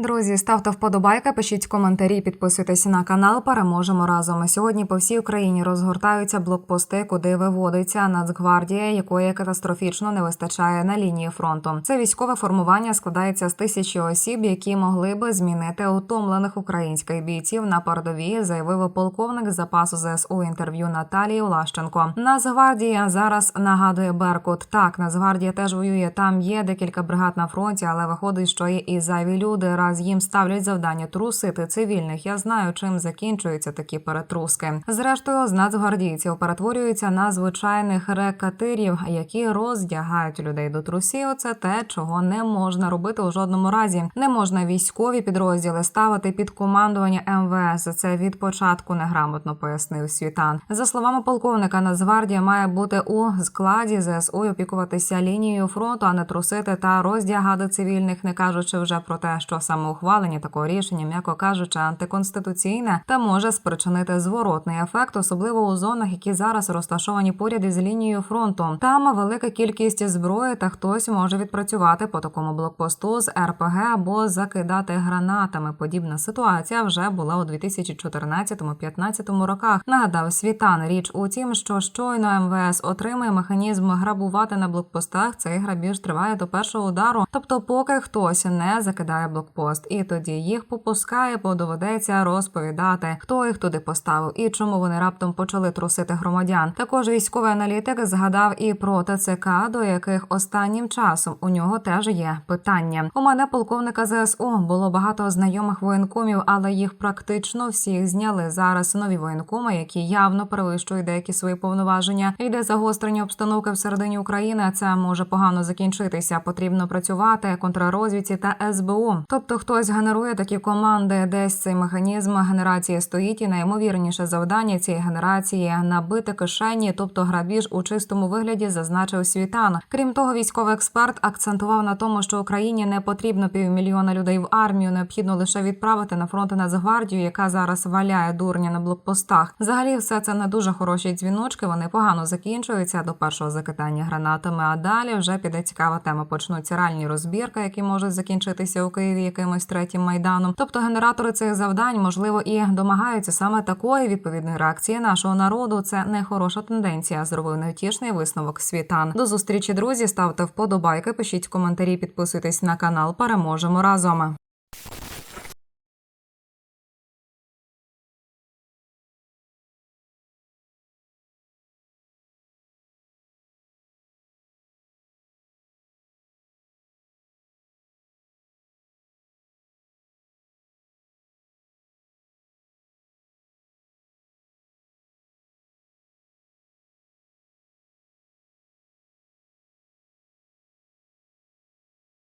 Друзі, ставте вподобайки, пишіть коментарі, підписуйтесь на канал. Переможемо разом. Сьогодні по всій Україні розгортаються блокпости, куди виводиться Нацгвардія, якої катастрофічно не вистачає на лінії фронту. Це військове формування складається з тисячі осіб, які могли би змінити утомлених українських бійців на передовій, заявив полковник запасу ЗСУ інтерв'ю Наталії Влащенко. Нацгвардія зараз нагадує Беркут. Так, Нацгвардія теж воює. Там є декілька бригад на фронті, але виходить, що є і зайві люди. Раз їм ставлять завдання трусити цивільних. Я знаю, чим закінчуються такі перетруски. Зрештою, з нацгвардійців перетворюються на звичайних рекатирів, які роздягають людей до трусів. Це те, чого не можна робити у жодному разі. Не можна військові підрозділи ставити під командування МВС. Це від початку неграмотно пояснив Світан. За словами полковника, Нацгвардія має бути у складі ЗСУ і опікуватися лінією фронту, а не трусити та роздягати цивільних, не кажучи вже про те, що саме ухвалення такого рішення, м'яко кажучи, антиконституційне та може спричинити зворотний ефект, особливо у зонах, які зараз розташовані поряд із лінією фронту. Там велика кількість зброї, та хтось може відпрацювати по такому блокпосту з РПГ або закидати гранатами. Подібна ситуація вже була у 2014-15 роках. Нагадав світан. Річ у тім, що щойно МВС отримає механізм грабувати на блокпостах. Цей грабіж триває до першого удару, тобто, поки хтось не закидає блокпост, і тоді їх попускає, бо доведеться розповідати, хто їх туди поставив і чому вони раптом почали трусити громадян. Також військовий аналітик згадав і про ТЦК, до яких останнім часом у нього теж є питання. У мене полковника ЗСУ було багато знайомих воєнкомів, але їх практично всіх зняли зараз. Нові воєнкоми, які явно перевищують деякі свої повноваження. Йде загострення обстановки всередині України. Це може погано закінчитися. Потрібно працювати контррозвідці та СБУ. Тобто хтось генерує такі команди, десь цей механізм генерації стоїть, і найімовірніше завдання цієї генерації набити кишені, тобто грабіж у чистому вигляді, зазначив світан. Крім того, військовий експерт акцентував на тому, що Україні не потрібно півмільйона людей в армію, необхідно лише відправити на фронт Нацгвардію, яка зараз валяє дурня на блокпостах. Взагалі, все це не дуже хороші дзвіночки. Вони погано закінчуються до першого закидання гранатами. А далі вже піде цікава тема. Почнуться реальні розбірки, які можуть закінчитися у Києві якимось третім майданом. Тобто генератори цих завдань можливо і домагаються саме такої відповідної реакції нашого народу. Це не хороша тенденція. Зробив невтішний висновок світан. До зустрічі, друзі. Ставте вподобайки, пишіть коментарі, підписуйтесь на канал. Переможемо разом.